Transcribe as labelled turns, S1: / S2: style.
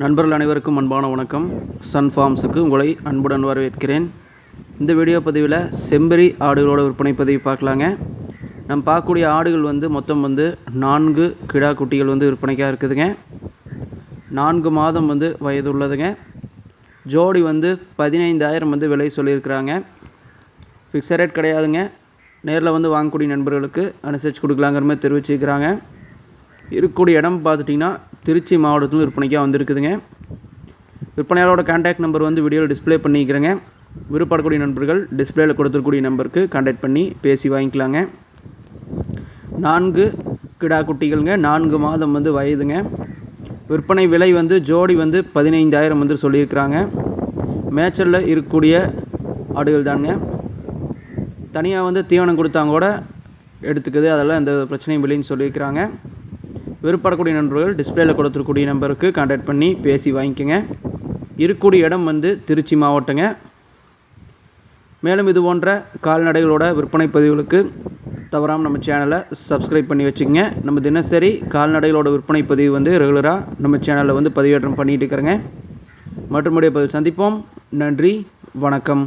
S1: நண்பர்கள் அனைவருக்கும் அன்பான வணக்கம். சன் ஃபார்ம்ஸுக்கு உங்களை அன்புடன் வரவேற்கிறேன். இந்த வீடியோ பதிவில் செம்பரி ஆடுகளோட விற்பனை பதிவு பார்க்கலாங்க. நம்ம பார்க்கக்கூடிய ஆடுகள் வந்து மொத்தம் வந்து நான்கு கிடா குட்டிகள் வந்து விற்பனைக்காக இருக்குதுங்க. நான்கு மாதம் வந்து வயது உள்ளதுங்க ஜோடி வந்து பதினைந்தாயிரம் வந்து விலை சொல்லியிருக்கிறாங்க. ஃபிக்ஸட் ரேட் கிடையாதுங்க. நேரில் வந்து வாங்கக்கூடிய நண்பர்களுக்கு அனுசரித்து கொடுக்கலாங்கிற மாதிரி தெரிவிச்சிருக்கிறாங்க. இருக்கக்கூடிய இடம் பார்த்துட்டிங்கன்னா திருச்சி மாவட்டத்தில் விற்பனைக்காக வந்திருக்குதுங்க. விற்பனையாளரோட கான்டாக்ட் நம்பர் வந்து வீடியோவில் டிஸ்ப்ளே பண்ணிக்கிறேங்க. விருப்பப்படக்கூடிய நண்பர்கள் டிஸ்பிளேயில் கொடுத்துருக்கூடிய நம்பருக்கு கான்டாக்ட் பண்ணி பேசி வாங்கிக்கலாங்க. நான்கு கிடா குட்டிகள்ங்க நான்கு மாதம் வந்து வயதுங்க. விற்பனை விலை வந்து ஜோடி வந்து பதினைந்தாயிரம் வந்து சொல்லியிருக்கிறாங்க. மேய்ச்சலில் இருக்கக்கூடிய ஆடுகள் தானுங்க தனியாக வந்து தீவனம் கொடுத்தாங்க கூட எடுத்துக்குது. அதெல்லாம் எந்த பிரச்சனையும் இல்லைன்னு சொல்லியிருக்கிறாங்க. விருப்பப்படக்கூடிய நண்பர்கள் டிஸ்பிளேயில் கொடுத்துருக்கூடிய நம்பருக்கு கான்டாக்ட் பண்ணி பேசி வாங்கிக்கோங்க. இருக்கக்கூடிய இடம் வந்து திருச்சி மாவட்டங்க. மேலும் இது போன்ற கால்நடைகளோட விற்பனை பதிவுகளுக்கு தவறாமல் நம்ம சேனலை சப்ஸ்கிரைப் பண்ணி வச்சுக்கோங்க. நம்ம தினசரி கால்நடைகளோட விற்பனை பதிவு வந்து ரெகுலராக நம்ம சேனலில் வந்து பதிவேற்றம் பண்ணிகிட்டு இருக்கிறேங்க. மற்றும் பதிவு சந்திப்போம். நன்றி. வணக்கம்.